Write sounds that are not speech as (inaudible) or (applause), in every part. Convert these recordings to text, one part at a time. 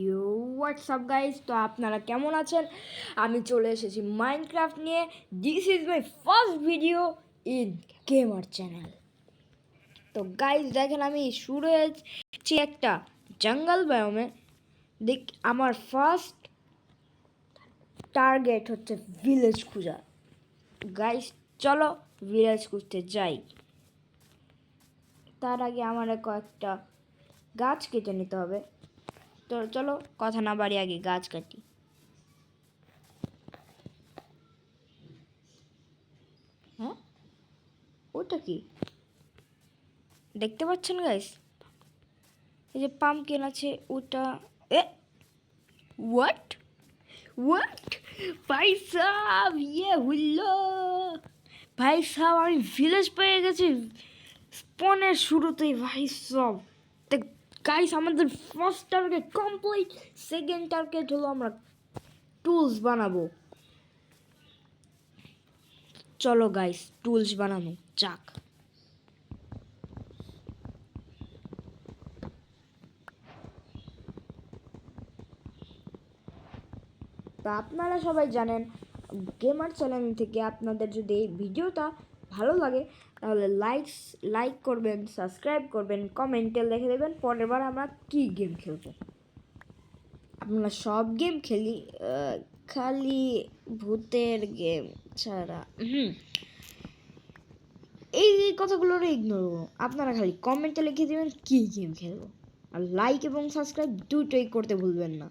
You WhatsApp guys তো আপনারা কেমন আছেন? আমি চলে এসেছি মাইনক্রাফট নিয়ে। This is my first video in gamer channel তো গাইজ দেখেন, আমি শুরু হয়েছি একটা জঙ্গল বায়োমে দেখ, আমার ফার্স্ট টার্গেট হচ্ছে ভিলেজ খোঁজা গাইজ চলো ভিলেজ খুঁজতে যাই। তার আগে আমার কয়েকটা গাছ কেটে নিতে হবে। তো চলো কথা না বাড়ি আগে গাছ কাটি। হ্যাঁ? ওটা কি? দেখতে পাচ্ছেন গাইস এই যে পাম্পকিন আছে, ওটা, এ হোয়াট হোয়াট ভাই সাহ ইয়ে হুল্লো। ভাই সাহ আমি ভিলেজ পেয়ে গেছি। স্পনের শুরুতেই ভাই সব। গাইস আমাদের first target complete second target হলো আমরা টুলস বানাবো। চলো গাইস টুলস বানানো যাক। তা আপনারা সবাই জানেন গেমার চ্যানেল থেকে আপনাদের যদি এই ভিডিওটা ভালো লাগে তাহলে লাইকস লাইক করবেন সাবস্ক্রাইব করবেন কমেন্টে লিখে দেবেন, পরের বার আমরা কী গেম খেলব? আমরা সব গেম খেলি খালি ভূতের গেম ছাড়া। হুম। এই কথাগুলোর ইগনোর করুন আপনারা খালি কমেন্টে লিখে দেবেন কী গেম খেলব। আর লাইক এবং সাবস্ক্রাইব দুটোই করতে ভুলবেন না।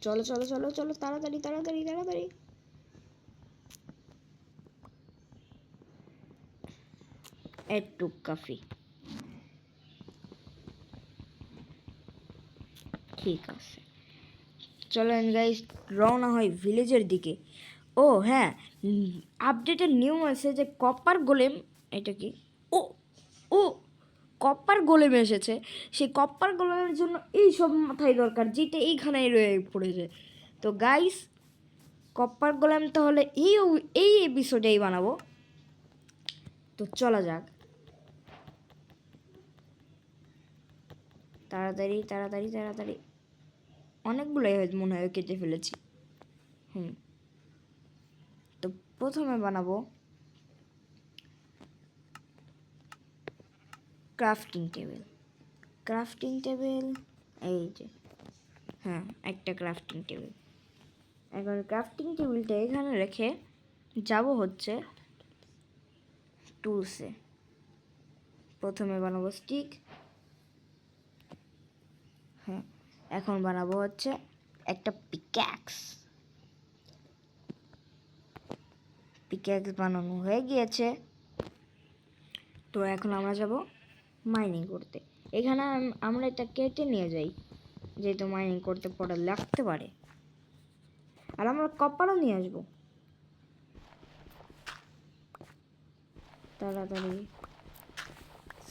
চলো চলো চলো চলো, তাড়াতাড়ি তাড়াতাড়ি তাড়াতাড়ি। একটু কাফি ঠিক আছে। চলেন গাইস রওনা হয় ভিলেজের দিকে। ও হ্যাঁ আপডেটের নিউ আছে যে কপার গোলেম এটা কি? ও ও কপার গোলেম এসেছে। সেই কপার গোলেমের জন্য এই সব মাথায় দরকার, যেটা এইখানেই রয়ে পড়েছে। তো গাইস কপার গোলেম তাহলে এই এই এপিসোডেই বানাবো। তো চলা যাক। তাড়াতাড়ি তাড়াতাড়ি তাড়াতাড়ি। অনেকগুলোই মনে হয় কেটে ফেলেছি। হুম। তো প্রথমে বানাবো ক্রাফটিং টেবিল ক্রাফটিং টেবিল এই যে হ্যাঁ একটা ক্রাফটিং টেবিল এখন ক্রাফটিং টেবিলটা এখানে রেখে যাব হচ্ছে টুলসে প্রথমে বানাবো স্টিক হ্যাঁ এখন বানাবো হচ্ছে একটা পিক্যাক্স পিক্যাক্স বানানো হয়ে গিয়েছে। তো এখন আমরা যাব মাইনিং করতে। এখানে আমরা এটা কেটে নিয়ে যাই, যেহেতু মাইনিং করতে পরে লাগতে পারে। আর আমরা কপারও নিয়ে আসব। তাড়াতাড়ি।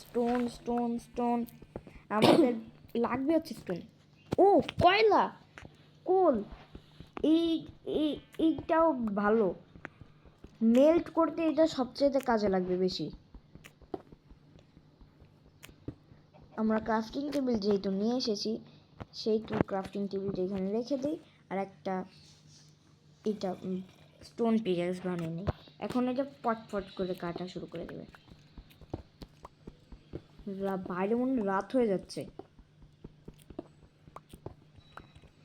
স্টোন স্টোন স্টোন আমাদের লাগবে হচ্ছে স্টোন ও, কয়লা? কোল এই এই এইটাও ভালো। মেল্ট করতে এটা সবচেয়ে কাজে লাগবে বেশি। আমরা ক্রাফটিং টেবিল যেহেতু নিয়ে এসেছি সেইটু ক্রাফটিং টেবিলটা এখানে রেখে দিই। আর একটা এটা স্টোন পিকাক্স বানিয়ে নিই। এখন এটা পট পট করে কাটা শুরু করে দেবে। বাইরে মনে রাত হয়ে যাচ্ছে।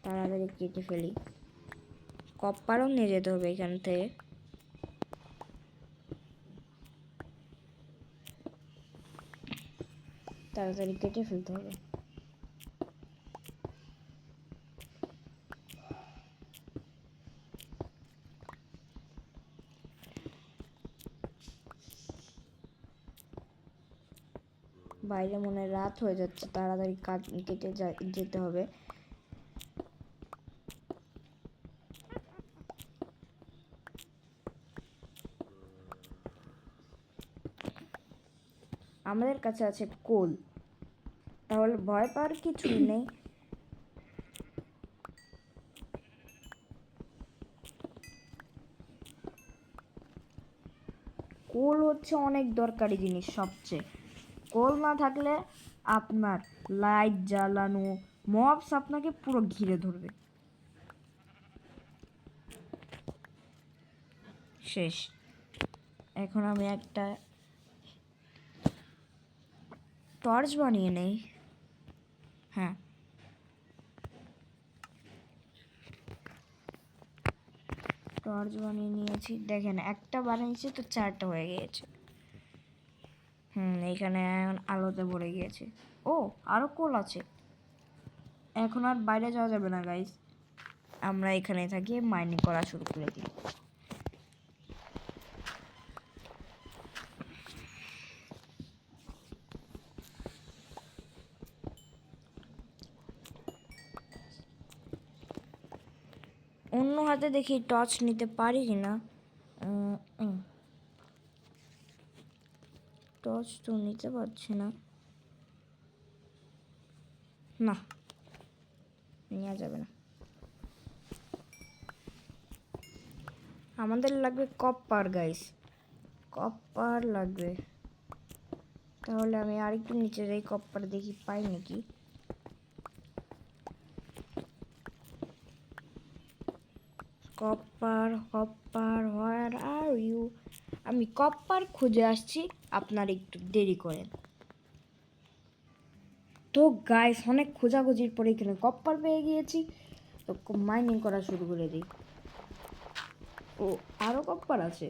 তাড়াতাড়ি কেটে ফেলি। কপ্পারও নিয়ে যেতে হবে এখান থেকে। তাড়াতাড়ি কেটে ফেলতে হবে। বাইরে মনে রাত হয়ে যাচ্ছে, তাড়াতাড়ি কাট কেটে যেতে হবে। আমাদের কাছে আছে কোল। তাহলে ভয় পাওয়ার কিছু নেই। কোল হচ্ছে অনেক দরকারি জিনিস সবচেয়ে। কোল না থাকলে আপনার লাইট জ্বালানো, মবস আপনাকে পুরো ঘিরে ধরবে। শেষ। এখন আমি একটা টর্চ বানিয়ে নেই। হ্যাঁ। টর্চ বানিয়ে নিয়েছি। দেখেন, একটা বানিয়েছি তো চারটা হয়ে গিয়েছে। হুম, এখানে আলোতে ভরে গিয়েছে। ও আরও কোল আছে। এখন আর বাইরে যাওয়া যাবে না গাইস আমরা এখানে থাকি মাইনিং করা শুরু করে দিই। হাতে দেখি টর্চ নিতে পারি কি না? টর্চ তো নিতে পারছি না। না, নেওয়া যাবে না। আমাদের লাগবে কপার গাইস কপার লাগবে। তাহলে আমি আরেকটু নিচে যাই কপার দেখি পাই নাকি? Copper copper where are you. আমি কপার খুঁজে আসছি, আপনার একটু দেরি করেন। তো গাইস অনেক খোঁজাখুঁজির পরে এখানে কপার পেয়ে গিয়েছি। তো মাইনিং করা শুরু করে দিই। ও আরও কপার আছে।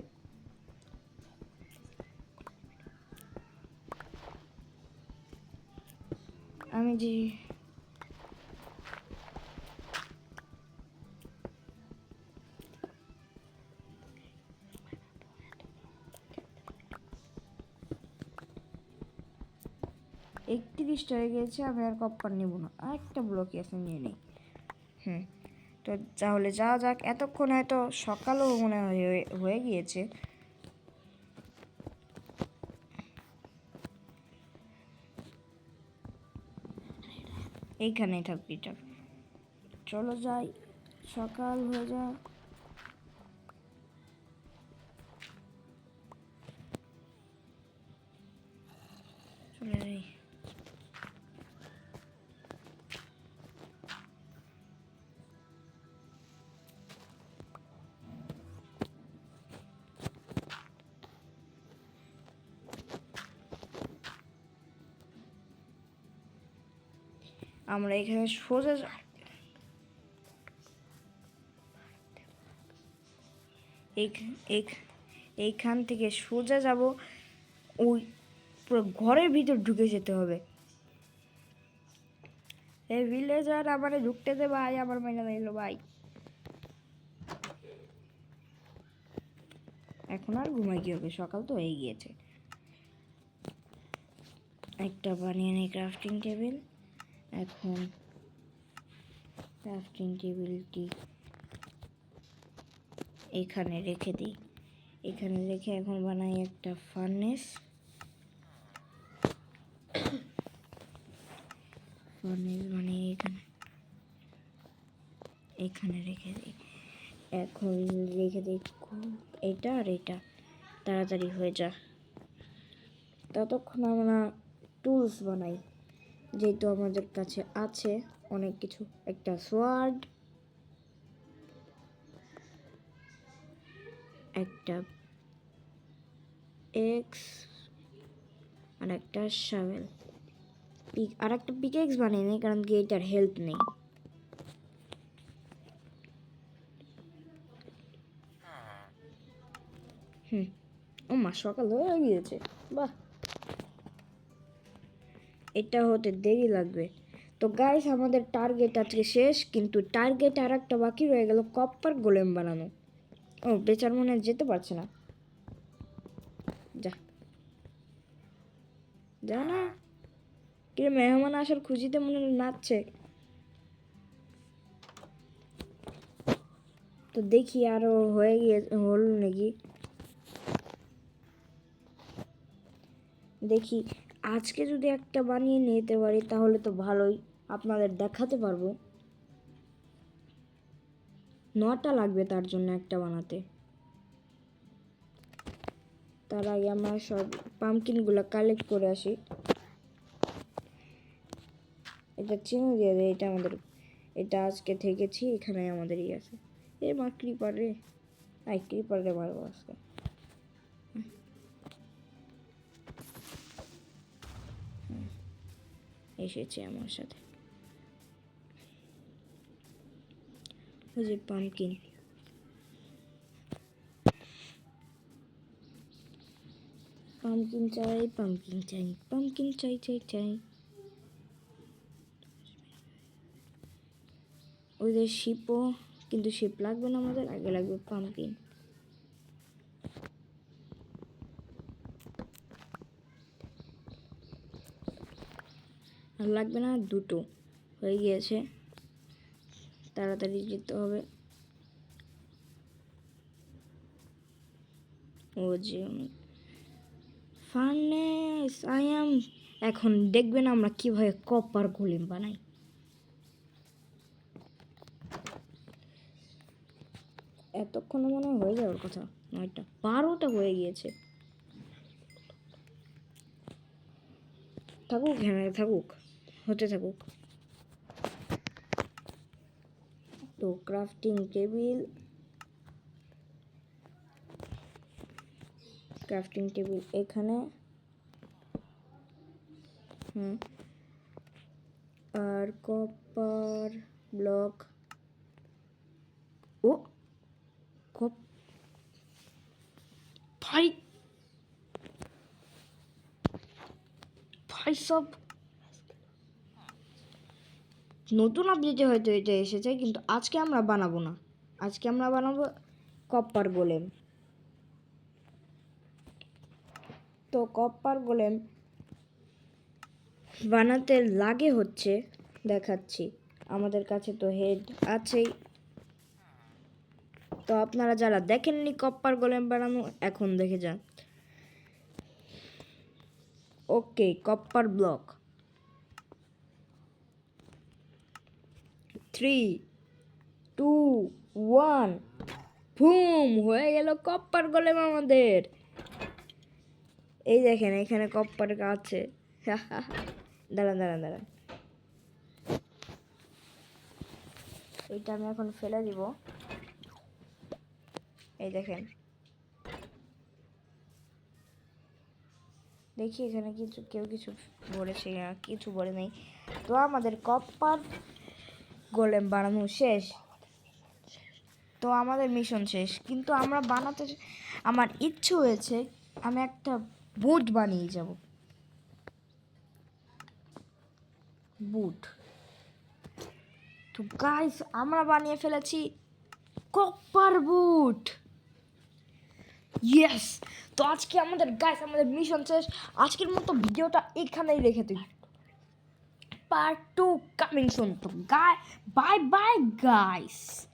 আমি যে একত্রিশটা হয়ে গিয়েছে, আমি আর কপ্পার নেব না। আর একটা ব্লকই আছে নিয়ে নিই। হুম, তো তাহলে যাওয়া যাক। এতক্ষণ হয়তো সকালও মনে হয়ে গিয়েছে। এইখানেই থাকবি এটা চলো যাই। সকাল হয়ে যা চলে যাই। আমরা এখানে সোজা এইখান থেকে সোজা যাব। ওই পুরো ঘরের ভিতর ঢুকে যেতে হবে। এই ভিলেজার আমারে ঢুকতে দে ভাই, আমার মেনে নিল ভাই। এখন আর ঘুমাই কি হবে? সকাল তো হয়ে গিয়েছে। একটা বানিয়ে নিই ক্রাফটিং টেবিল এখন ক্রাফটিং টেবিলটি এখানে রেখে দিই। এখানে রেখে এখন বানাই একটা ফার্নেস ফার্নেস বানিয়ে এখানে এখানে রেখে দিই। এখন রেখে দিই এটা আর এটা। তাড়াতাড়ি হয়ে যা। ততক্ষণ আমরা টুলস বানাই। যেহেতু আমাদের কাছে আছে অনেক কিছু, একটা সোয়ার্ড একটা এক্স আর একটা শাভেল পিক আর একটা পিক এক্স বানিয়ে নেই, কারণ কি এটার হেল্প নেই। হুম ও মা সকাল হয়ে গিয়েছে। বাহ। এটা হতে দেরি লাগবে। তো গাইস আমাদের টার্গেট আজকে শেষ, কিন্তু টার্গেট আর একটা বাকি রয়ে গেল কপ্পার গোলেম বানানো। ও, বেচার মনে যেতে পারছে না। যা। যা না। কিরে, মেহমান আসার খুঁজিতে মনে নাচছে। তো দেখি আরও হয়ে গিয়ে, হল নাকি। দেখি। আজকে যদি একটা বানিয়ে নিতে পারি, তাহলে তো ভালোই। আপনাদের দেখাতে পারব। নটা লাগবে তার জন্য একটা বানাতে। তার আগে আমরা সব পামকিনগুলো কালেক্ট করে আসি। এটা চিনে দিয়ে দেয় এটা আমাদের, এটা আজকে থেকেছি এখানে আমাদের ই আছে। এ মা ক্রিপার রে। আই ক্রিপার রে আজকে। এসেছে আমার সাথে। ওই যে পামকিন চাই পামকিন চাই পামকিন চাই চাই চাই। ওদের শিপও কিন্তু শিপ লাগবে না আমাদের, আগে লাগবে পামকিন আর লাগবে না, দুটো। হয়ে গিয়েছে। তাড়াতাড়ি যেতে হবে। ও যে ফার্নেস আই এম এখন দেখবেন আমরা কীভাবে কপার গোলেম বানাই। এতক্ষণে মনে হয় হয়ে যাওয়ার কথা? নয়টা বারোটা হয়ে গিয়েছে। থাকুক হ্যাঁ থাকুক। হতে থাকুক তো ক্রাফটিং টেবিল ক্রাফটিং টেবিল এখানে, হুম, আর কপার ব্লক ও কপ ভাই ভাই সব নতুন আপডেটে হয়তো এটা এসেছে, কিন্তু আজকে আমরা বানাবো না। আজকে আমরা বানাবো কপার গোলেম তো কপার গোলেম বানাতে লাগে হচ্ছে, দেখাচ্ছি। আমাদের কাছে তো হেড আছেই। তো আপনারা যারা দেখেননি কপার গোলেম বানানো, এখন দেখে যান। Okay copper block three two one boom হয়ে গেল কপ্পার গোলেম আমাদের। এই দেখেন, এখানে কপ্পার আছে। (laughs) দাঁড়ান দাঁড়ান দাঁড়ান। এইটা আমি এখন ফেলে দিব। এই দেখেন। দেখি এখানে কিছু, কেউ কিছু বলেছে কিছু বলে নেই। তো আমাদের কপ্পার গোলেম বানানো শেষ। তো আমাদের মিশন শেষ। কিন্তু আমরা বানাতে আমার ইচ্ছে হয়েছে আমি একটা বুট বানিয়ে যাব। বুট তো গাইস আমরা বানিয়ে ফেলেছি কপার বুট ইয়েস তো আজকে আমাদের গাইস আমাদের মিশন শেষ। আজকের মতো ভিডিওটা এখানেই রেখে দিই। Part 2 coming soon. Bye bye, guys.